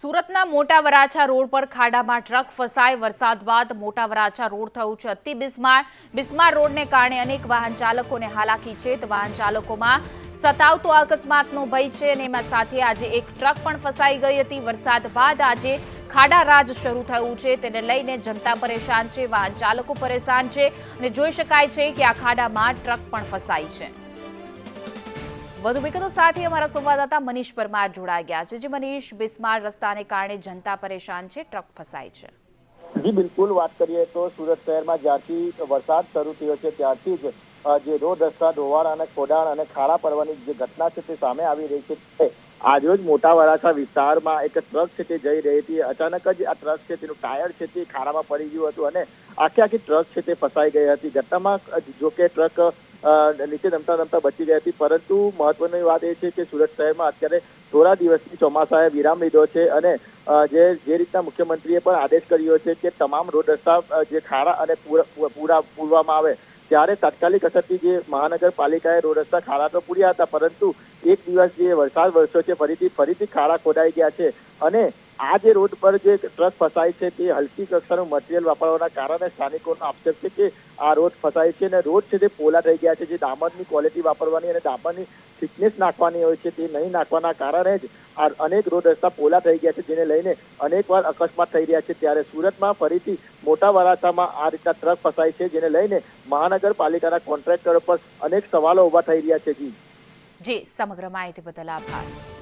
સુરતના મોટા વરાછા રોડ પર ખાડામાં ટ્રક ફસાય. વરસાદ બાદ મોટા વરાછા રોડ થયું છે. અતિ બિસ્માર બિસ્માર રોડને કારણે અનેક વાહન ચાલકોને હાલાકી છે. વાહન ચાલકોમાં સતાવતો અકસ્માતનો ભય છે અને એમાં સાથે આજે એક ટ્રક પણ ફસાઈ ગઈ હતી. વરસાદ બાદ આજે ખાડા રાજ શરૂ થયું છે. તેને લઈને જનતા પરેશાન છે, વાહન ચાલકો પરેશાન છે અને જોઈ શકાય છે કે આ ખાડામાં ટ્રક પણ ફસાઈ છે. વધુ વિગતો સાથે અમારા સંવાદદાતા મનીષ પરમાર જોડાઈ ગયા છે. જે મનીષ, બિસ્માર રસ્તાને કારણે જનતા પરેશાન છે, ટ્રક ફસાય છે. જી, બિલકુલ વાત કરીએ તો સુરત શહેરમાં જ્યારથી વરસાદ શરૂ થયો છે, ત્યારથી જ જે રોડ રસ્તા ઢોવાણ અને ખોડાણ અને ખાડા પડવાની જે ઘટના છે તે સામે આવી રહી છે. આજરોજ મોટા વરાછા વિસ્તારમાં એક ટ્રક છે તે જઈ રહી હતી. અચાનક જ આ ટ્રક છે તેનું ટાયર છે તે ખાડામાં પડી ગયું હતું અને આખી આખી ટ્રક છે તે ફસાઈ ગઈ હતી. ઘટનામાં જો કે ટ્રક નીચે નમતા નમતા બચી ગઈ હતી. પરંતુ મહત્વની વાત એ છે કે સુરત શહેરમાં અત્યારે થોડા દિવસથી ચોમાસાએ વિરામ લીધો છે અને જે જે રીતના મુખ્યમંત્રીએ પણ આદેશ કર્યો છે કે તમામ રોડ રસ્તા જે ખાડા અને પૂરા પૂરવામાં આવે, ત્યારે તાત્કાલિક અસરથી જે મહાનગરપાલિકાએ રોડ રસ્તા ખાડા તો પૂર્યા હતા, પરંતુ એક દિવસ જે વરસાદ વરસ્યો છે, ફરીથી ફરીથી ખાડા ખોદાઈ ગયા છે. અને આ જે રોડ પર જે ટ્રક ફસાય છે તે હલકી કક્ષાનું મટીરિયલ વાપરવાના કારણે સ્થાનિકોનો આક્ષેપ છે કે આ રોડ ફસાય છે અને રોડ છે તે પોલા થઈ ગયા છે. જે ડામરની ક્વોલિટી વાપરવાની અને ડામરની થિકનેસ નાખવાની હોય છે તે નહીં નાખવાના કારણે જ આ અનેક રોડ રસ્તા પોલા થઈ ગયા છે, જેને લઈને અનેકવાર અકસ્માત થઈ રહ્યા છે. ત્યારે સુરતમાં ફરીથી મોટા વરાછામાં આ રીતના ટ્રક ફસાય છે, જેને લઈને મહાનગરપાલિકાના કોન્ટ્રાક્ટરો પર અનેક સવાલો ઊભા થઈ રહ્યા છે. જી. જી, સમગ્ર માહિતી બદલ આભાર.